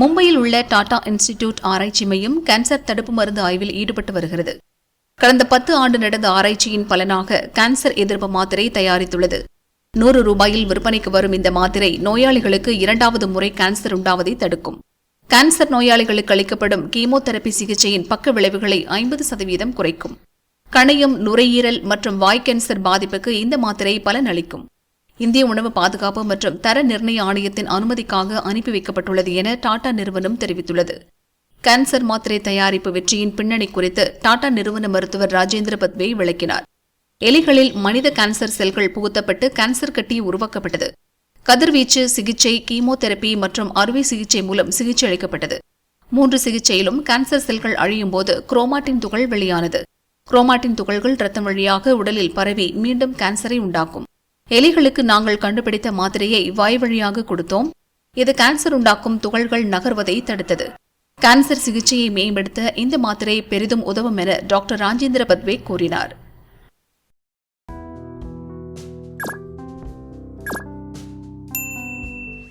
மும்பையில் உள்ள டாடா இன்ஸ்டிடியூட் ஆராய்ச்சி மையம் கேன்சர் தடுப்பு மருந்து ஆய்வில் ஈடுபட்டு வருகிறது. கடந்த பத்து ஆண்டு நடந்த ஆராய்ச்சியின் பலனாக கேன்சர் எதிர்ப்பு மாத்திரை தயாரித்துள்ளது. நூறு ரூபாயில் விற்பனைக்கு வரும் இந்த மாத்திரை நோயாளிகளுக்கு இரண்டாவது முறை கேன்சர் உண்டாவதை தடுக்கும். கேன்சர் நோயாளிகளுக்கு அளிக்கப்படும் கீமோதெரபி சிகிச்சையின் பக்க விளைவுகளை ஐம்பது சதவீதம் குறைக்கும். கணையம் நுரையீரல் மற்றும் வாய் கேன்சர் பாதிப்புக்கு இந்த மாத்திரை பலனளிக்கும். இந்திய உணவு பாதுகாப்பு மற்றும் தர நிர்ணய ஆணையத்தின் அனுமதிக்காக அனுப்பி வைக்கப்பட்டுள்ளது என டாடா நிறுவனம் தெரிவித்துள்ளது. கேன்சர் மாத்திரை தயாரிப்பு வெற்றியின் பின்னணி குறித்து டாடா நிறுவன மருத்துவர் ராஜேந்திர பத்வே விளக்கினார். எலிகளில் மனித கேன்சர் செல்கள் புகுத்தப்பட்டு கேன்சர் கட்டி உருவாக்கப்பட்டது. கதிர்வீச்சு சிகிச்சை கீமோதெரபி மற்றும் அறுவை சிகிச்சை மூலம் சிகிச்சை அளிக்கப்பட்டது. மூன்று சிகிச்சையிலும் கேன்சர் செல்கள் அழியும் போது குரோமாட்டின் துகள் வெளியானது. குரோமாட்டின் துகள்கள் ரத்தம் வழியாக உடலில் பரவி மீண்டும் கேன்சரை உண்டாக்கும். எலிகளுக்கு நாங்கள் கண்டுபிடித்த மாத்திரையை வாய் வழியாக கொடுத்தோம். இது கேன்சர் உண்டாக்கும் துகள்கள் நகர்வதை தடுத்தது. கேன்சர் சிகிச்சையை மேம்படுத்த இந்த மாத்திரை பெரிதும் உதவும் என டாக்டர் ராஜேந்திர பத்வே கூறினார்.